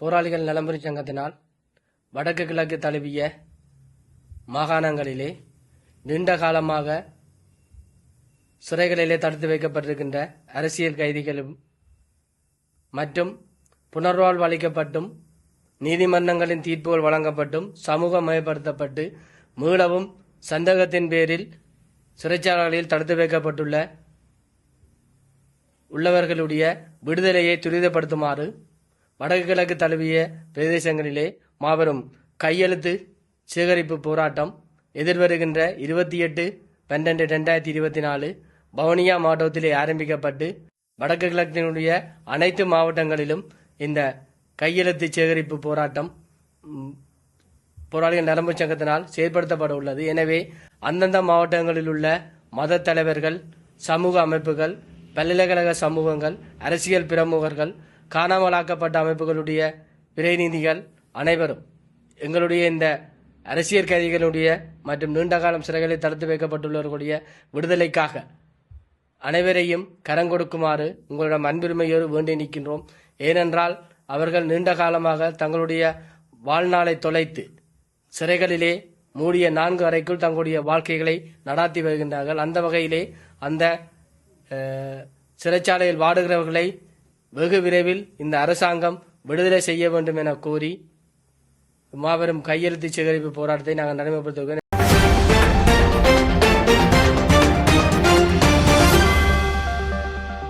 போராளிகள் நலம்புரி சங்கத்தினால் வடக்கு கிழக்கு தழுவிய மாகாணங்களிலே நீண்ட காலமாக சிறைகளிலே தடுத்து வைக்கப்பட்டிருக்கின்ற அரசியல் கைதிகளும் மற்றும் புனர்வாழ்வு அளிக்கப்பட்டும் நீதிமன்றங்களின் தீர்ப்புகள் வழங்கப்பட்டும் சமூகமயப்படுத்தப்பட்டு மீளவும் சந்தேகத்தின் பேரில் சிறைச்சாலைகளில் தடுத்து வைக்கப்பட்டுள்ள உள்ளவர்களுடைய விடுதலையை துரிதப்படுத்துமாறு வடக்கு கிழக்கு தழுவிய பிரதேசங்களிலே மாபெரும் கையெழுத்து சேகரிப்பு போராட்டம் எதிர்வருகின்ற இருபத்தி எட்டு பன்னெண்டு ரெண்டாயிரத்தி இருபத்தி நாலு பவனியா மாவட்டத்திலே ஆரம்பிக்கப்பட்டு வடக்கு கிழக்கினுடைய அனைத்து மாவட்டங்களிலும் இந்த கையெழுத்து சேகரிப்பு போராட்டம் போராளிகள் நரம்பு சங்கத்தினால் செயற்படுத்தப்பட உள்ளது. எனவே அந்தந்த மாவட்டங்களில் உள்ள மத தலைவர்கள் சமூக அமைப்புகள் பல்கலைக்கழக சமூகங்கள் அரசியல் பிரமுகர்கள் காணாமலாக்கப்பட்ட அமைப்புகளுடைய பிரதிநிதிகள் அனைவரும் எங்களுடைய இந்த அரசியல் கைதிகளுடைய மற்றும் நீண்டகாலம் சிறைகளில் தடுத்து வைக்கப்பட்டுள்ளவர்களுடைய விடுதலைக்காக அனைவரையும் கரம் கொடுக்குமாறு உங்களிடம் அன்புரிமையோடு வேண்டி நிற்கின்றோம். ஏனென்றால் அவர்கள் நீண்ட காலமாக தங்களுடைய வாழ்நாளை தொலைத்து சிறைகளிலே மூடிய நான்கு அறைக்குள் தங்களுடைய வாழ்க்கைகளை நடாத்தி வருகின்றார்கள். அந்த வகையிலே அந்த சிறைச்சாலையில் வாடுகிறவர்களை வெகு விரைவில் இந்த அரசாங்கம் விடுதலை செய்ய வேண்டும் என கோரி மாபெரும் கையெழுத்து சேகரிப்பு போராட்டத்தை நாங்கள் நடைமுறைப்படுத்துகிறோம்